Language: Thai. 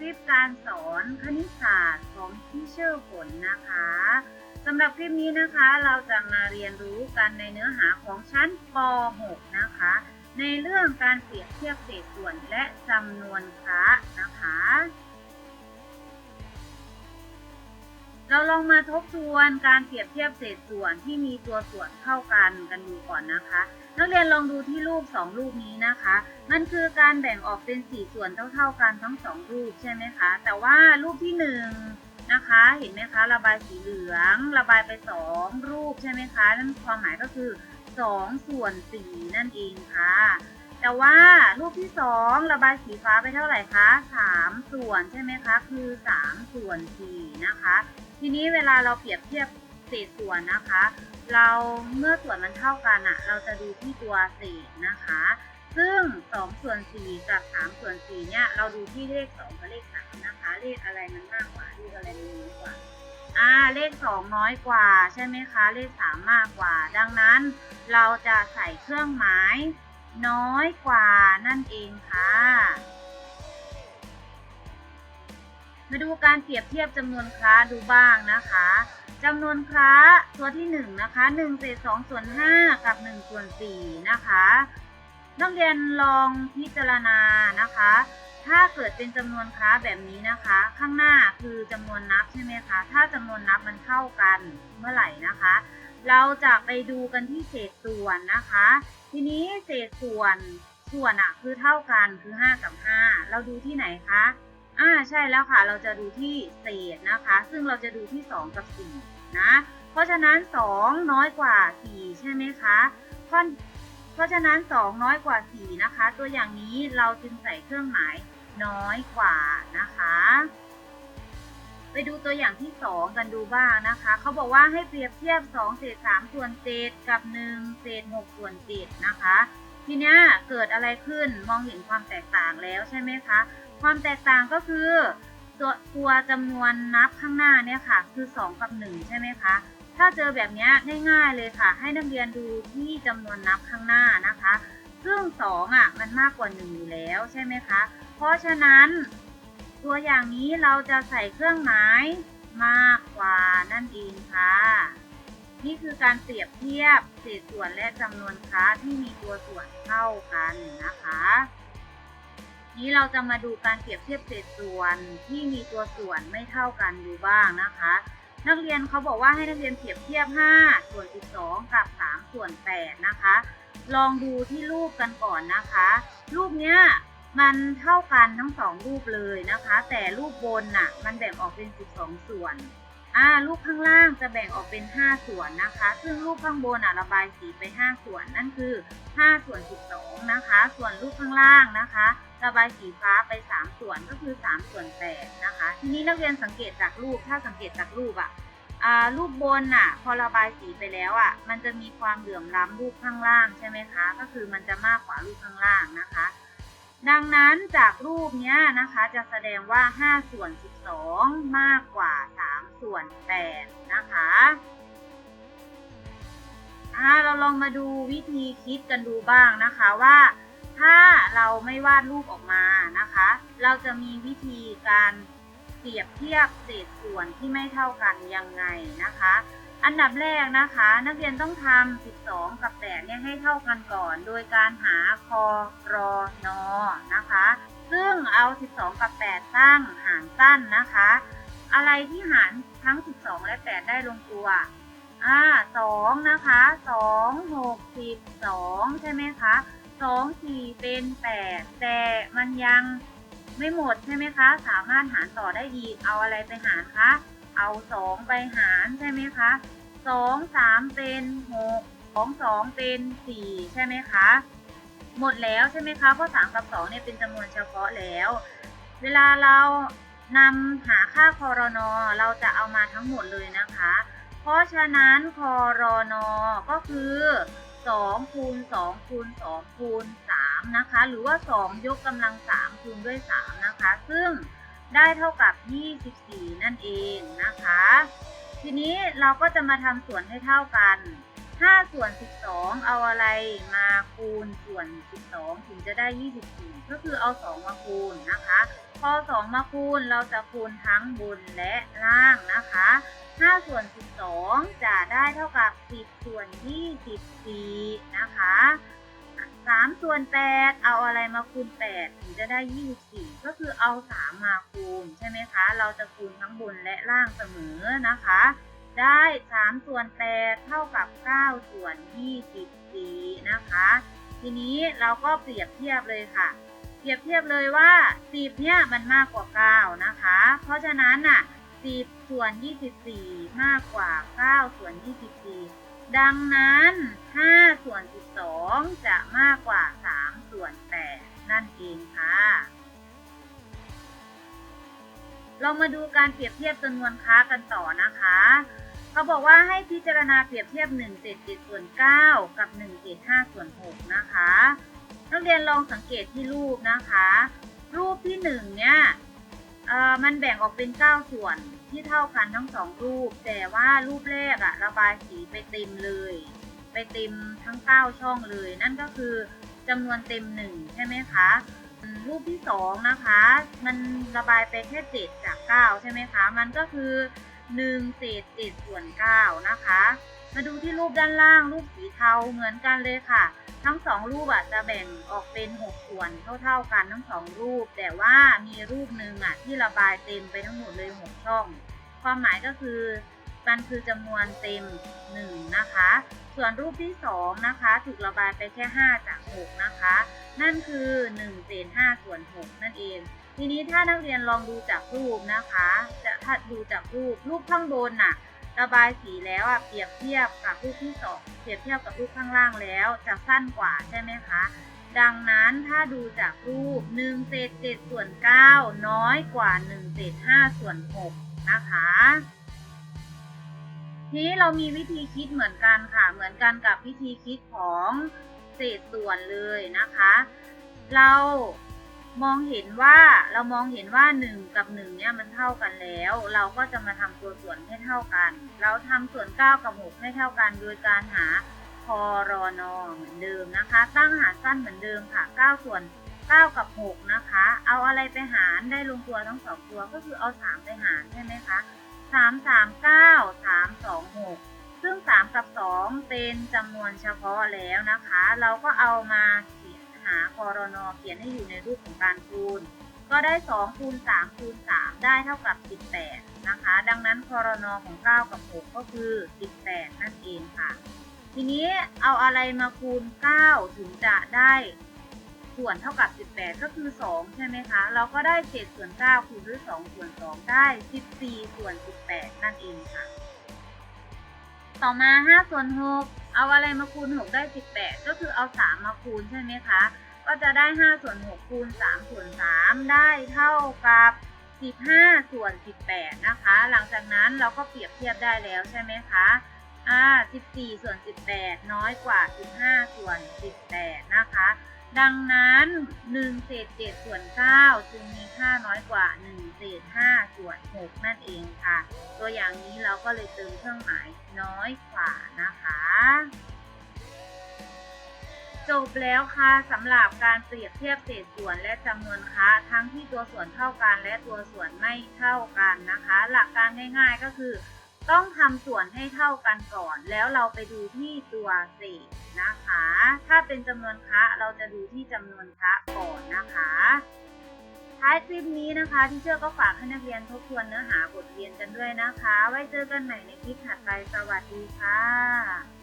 คลิปการสอนคณิตศาสตร์ของที่เชอร์ฝนนะคะสำหรับคลิปนี้นะคะเราจะมาเรียนรู้กันในเนื้อหาของชั้นป .6 นะคะ ในเรื่องการเปรียบเทียบเศษส่วนและจำนวนคระนะคะ เราลองมาทบทวนการเปรียบเทียบเศษส่วนที่มีตัวส่วนเท่ากันกันดูก่อนนะคะ นักเรียนลองดูที่รูปสองรูปนี้นะคะ มันคือการแบ่งออกเป็นสี่ส่วนเท่า ๆ กันทั้งสองรูปใช่ไหมคะ แต่ว่ารูปที่หนึ่งนะคะ เห็นไหมคะ ระบายสีเหลือง ระบายไปสองรูปใช่ไหมคะ นั่นความหมายก็คือสองส่วนสี่นั่นเองค่ะ แต่ว่ารูปที่สองระบายสีฟ้าไปเท่าไหร่คะสามส่วนใช่ไหมคะ คือสามส่วนสี่นะคะ ทีนี้เวลาเราเปรียบเทียบ เศษส่วนนะคะ เราเมื่อส่วนมันเท่ากันอะเราจะดูที่ตัวเศษนะคะ ซึ่ง2ส่วน4กับ3ส่วน4เนี่ยเราดูที่เลข2กับเลข3นะคะเลขอะไรมันมากกว่าเลขอะไรมันน้อยกว่าอ่าเลข 2 น้อยกว่าใช่ไหมคะเลข 3 มากกว่า ดังนั้น เราจะใส่เครื่องหมายน้อยกว่านั่นเองค่ะ มาดูการเปรียบเทียบจำนวนคระดูบ้างนะคะจำนวนคระตัวที่1นงนะคะ1เศษ2ส่วน5กับ1ส่วน4นะคะนักเรียนลองพิจารณานะคะ ถ้าเกิดเป็นจำนวนคระแบบนี้นะคะ ข้างหน้าคือจำนวนนับใช่ไหมคะ ถ้าจำนวนนับมันเท่ากันเมื่อไหร่นะคะ เราจะไปดูกันที่เศษส่วนนะคะ ทีนี้เศษส่วนส่วนอะคือเท่ากันคือ 5 กับ 5 เราดูที่ไหนคะ อ่าใช่แล้วค่ะ เราจะดูที่เศษนะคะ ซึ่งเราจะดูที่ 2 กับ 4 นะ เพราะฉะนั้น 2 น้อยกว่า 4 ใช่ไหมคะเพราะเพราะฉะนั้น 2 น้อยกว่า 4 นะคะ ตัวอย่างนี้เราจึงใส่เครื่องหมายน้อยกว่านะคะ ไปดูตัวอย่างที่ 2 กันดูบ้างนะคะ เขาบอกว่าให้เปรียบเทียบ 2 เศษ3ส่วน7กับ 1 เศษ6ส่วน7นะคะ ทีนี้เกิดอะไรขึ้นมองเห็นความแตกต่างแล้วใช่ไหมคะความแตกต่างก็คือ ตัวตัวจำนวนนับข้างหน้าเนี่ยค่ะ คือ 2 กับ 1 ใช่ไหมคะถ้าเจอแบบนี้ง่ายๆเลยค่ะ ให้นักเรียนดูที่จำนวนนับข้างหน้านะคะ ซึ่ง2อะมันมากกว่า1อยู่แล้วใช่ไหมคะเพราะฉะนั้น ตัวอย่างนี้เราจะใส่เครื่องหมายมากกว่านั่นเองค่ะ นี่คือการเปรียบเทียบเศษส่วนและจำนวนคระที่มีตัวส่วนเท่ากันนะคะ นี้เราจะมาดูการเปรียบเทียบเศษส่วนที่มีตัวส่วนไม่เท่ากันดูบ้างนะคะ นักเรียนเขาบอกว่าให้นักเรียนเปรียบเทียบ 5 ส่วน 12 กับ 3 ส่วน 8 นะคะ ลองดูที่รูปกันก่อนนะคะ รูปเนี้ยมันเท่ากันทั้งสองรูปเลยนะคะ แต่รูปบนน่ะมันแบ่งออกเป็น 12 ส่วน อ่ารูปข้างล่างจะแบ่งออกเป็น 5 ส่วนนะคะ ซึ่งรูปข้างบนอะระบายสีไป 5 ส่วนนั่นคือ 5 ส่วน 12 นะคะ ส่วนรูปข้างล่างนะคะ ระบายสีฟ้าไป 3 ส่วนก็คือ 3 ส่วน8นะคะ ทีนี้นักเรียนสังเกตจากรูปถ้าสังเกตจากรูปอะอ่ารูปบนอะพอระบายสีไปแล้วอะมันจะมีความเหลื่อมล้ำรูปข้างล่างใช่ไหมคะ ก็คือมันจะมากกว่ารูปข้างล่างนะคะ ดังนั้นจากรูปเนี้ยนะคะจะแสดงว่า 5 ส่วน 12 มากกว่า 3 ส่วน8นะคะอ่าเราลองมาดูวิธีคิดกันดูบ้างนะคะว่า ถ้าเราไม่วาดรูปออกมานะคะ เราจะมีวิธีการเปรียบเทียบเศษส่วนที่ไม่เท่ากันยังไงนะคะ อันดับแรกนะคะ นักเรียนต้องทำ12 กับ8เนี่ยให้เท่ากันก่อน โดยการหาคอรอนอนะคะ ซึ่งเอา 12 กับ 8 ตั้งหารสั้นนะคะ อะไรที่หารทั้ง 12 และ 8 ได้ลงตัว อ่า2นะคะ2 6 12ใช่ไหมคะ2 4เป็น8แต่มันยังไม่หมดใช่ไหมคะ สามารถหารต่อได้อีก เอาอะไรไปหารคะ เอา2ไปหารใช่ไหมคะ2 3เป็น6 2 2เป็น4ใช่ไหมคะ หมดแล้วใช่ไหมคะ เพราะ3กับ2เนี่ยเป็นจำนวนเฉพาะแล้ว เวลาเรา นำหาค่าคอรนอเราจะเอามาทั้งหมดเลยนะคะ เพราะฉะนั้นคอรอนอก็คือ2คูณ2คูณ2คูณ3นะคะ หรือว่า 2 ยกกำลัง 3 คูณด้วย 3 นะคะ ซึ่งได้เท่ากับ 24 นั่นเองนะคะ ทีนี้เราก็จะมาทำส่วนให้เท่ากัน 5 ส่วน 12 เอาอะไรมาคูณส่วน 12 ถึงจะได้ 24 ก็คือเอา 2 มาคูณนะคะ พอสองมาคูณเราจะคูณทั้งบนและล่างนะคะ 5 ส่วน 12 จะได้เท่ากับ 10 ส่วน 24 นะคะ 3 ส่วน 8 เอาอะไรมาคูณ 8 ถึงจะได้ 24 ก็คือเอา 3 มาคูณใช่ไหมคะ เราจะคูณทั้งบนและล่างเสมอนะคะ ได้ 3 ส่วน 8 เท่ากับ 9 ส่วน 24 นะคะ ทีนี้เราก็เปรียบเทียบเลยค่ะ เปรียบเทียบเลยว่า 10 เนี่ยมันมากกว่า 9 นะคะ เพราะฉะนั้นน่ะ 10 ส่วน 24 มากกว่า 9 ส่วน 24 ดังนั้น 5 ส่วน 12 จะมากกว่า 3 ส่วน 8 นั่นเองค่ะ เรามาดูการเปรียบเทียบจำนวนค้ากันต่อนะคะ เขาบอกว่าให้พิจารณาเปรียบเทียบ1เศษ7ส่วน 9 กับ1เศษ5ส่วน 6 นะคะ นักเรียนลองสังเกตที่รูปนะคะ รูปที่1เนี่ยเอ่อมันแบ่งออกเป็น 9 ส่วนที่เท่ากันทั้งสองรูป แต่ว่ารูปแรกอะระบายสีไปเต็มเลย ไปเต็มทั้ง 9 ช่องเลย นั่นก็คือจำนวนเต็ม 1 ใช่ไหมคะรูปที่ 2 นะคะ มันระบายไปแค่ 7 จาก 9 ใช่ไหมคะ มันก็คือ 1 เศษ 7 ส่วน 9 นะคะ มาดูที่รูปด้านล่าง รูปสีเทาเหมือนกันเลยค่ะ ทั้งสองรูปอะจะแบ่งออกเป็น 6 ส่วนเท่าๆกันทั้งสองรูป แต่ว่ามีรูปหนึ่งอะที่ระบายเต็มไปทั้งหมดเลย 6 ช่อง ความหมายก็คือมันคือจำนวนเต็ม 1 นะคะ ส่วนรูปที่ 2 นะคะ ถูกระบายไปแค่ 5 จาก 6 นะคะ นั่นคือ1เศษ5ส่วน 6 นั่นเอง ทีนี้ถ้านักเรียนลองดูจากรูปนะคะ จะถ้าดูจากรูปรูปข้างบนน่ะ ระบายสีแล้วอะเปรียบเทียบกับรูปที่สองเปรียบเทียบกับรูปข้างล่างแล้วจะสั้นกว่าใช่ไหมคะ ดังนั้นถ้าดูจากรูป1เศษ7ส่วน9น้อยกว่า1เศษ5ส่วน6นะคะทีนี้เรามีวิธีคิดเหมือนกันค่ะ เหมือนกันกับวิธีคิดของเศษส่วนเลยนะคะ เรา มองเห็นว่าเรามองเห็นว่า 1 กับ1เนี่ยมันเท่ากันแล้ว เราก็จะมาทำตัวส่วนให้เท่ากัน เราทำส่วน 9 กับ 6 ให้เท่ากัน โดยการหาพอรอนอเหมือนเดิมนะคะ ตั้งหารสั้นเหมือนเดิมค่ะ 9 ส่วน 9 กับ 6 นะคะ เอาอะไรไปหารได้ลงตัวทั้งสองตัวก็คือเอา 3 ไปหารใช่ไหมคะ 3 3 9 3 2 6 ซึ่ง 3 กับ 2 เป็นจำนวนเฉพาะแล้วนะคะ เราก็เอามา หาคอรนอเขียนให้อยู่ในรูปของการคูณ ก็ได้2คูณ3คูณ3ได้เท่ากับ 18 นะคะ ดังนั้นคอรนอของ 9 กับ 6 ก็คือ 18 นั่นเองค่ะ ทีนี้เอาอะไรมาคูณ 9 ถึงจะได้ส่วนเท่ากับ 18 ก็คือ 2 ใช่ไหมคะ เราก็ได้ 7 ส่วน 9 คูณด้วย 2 ส่วน 2 ได้ 14 ส่วน 18 นั่นเองค่ะ ต่อมา 5 ส่วน 6เอาอะไรมาคูณ 6 ได้ 18 ก็คือเอา 3 มาคูณใช่ไหมคะ ก็จะได้ 5 ส่วน 6 คูณ 3 ส่วน 3 ได้เท่ากับ 15 ส่วน 18 นะคะ หลังจากนั้นเราก็เปรียบเทียบได้แล้วใช่ไหมคะ อ่า 14 ส่วน 18 น้อยกว่า 15 ส่วน 18 นะคะ ดังนั้น1เศษ7ส่วน9จึงมีค่าน้อยกว่า1เศษ5ส่วน6นั่นเองค่ะ ตัวอย่างนี้เราก็เลยเติมเครื่องหมายน้อยกว่านะคะ จบแล้วค่ะสำหรับการเปรียบเทียบเศษส่วนและจำนวนค้าทั้งที่ตัวส่วนเท่ากันและตัวส่วนไม่เท่ากันนะคะ หลักการง่ายๆก็คือ ต้องทำส่วนให้เท่ากันก่อน แล้วเราไปดูที่ตัวเศษนะคะ ถ้าเป็นจำนวนค้าเราจะดูที่จำนวนค้าก่อนนะคะ ท้ายคลิปนี้นะคะที่เชื่อก็ฝากให้นักเรียนทบทวนเนื้อหาบทเรียนกันด้วยนะคะ ไว้เจอกันใหม่ในคลิปถัดไปสวัสดีค่ะ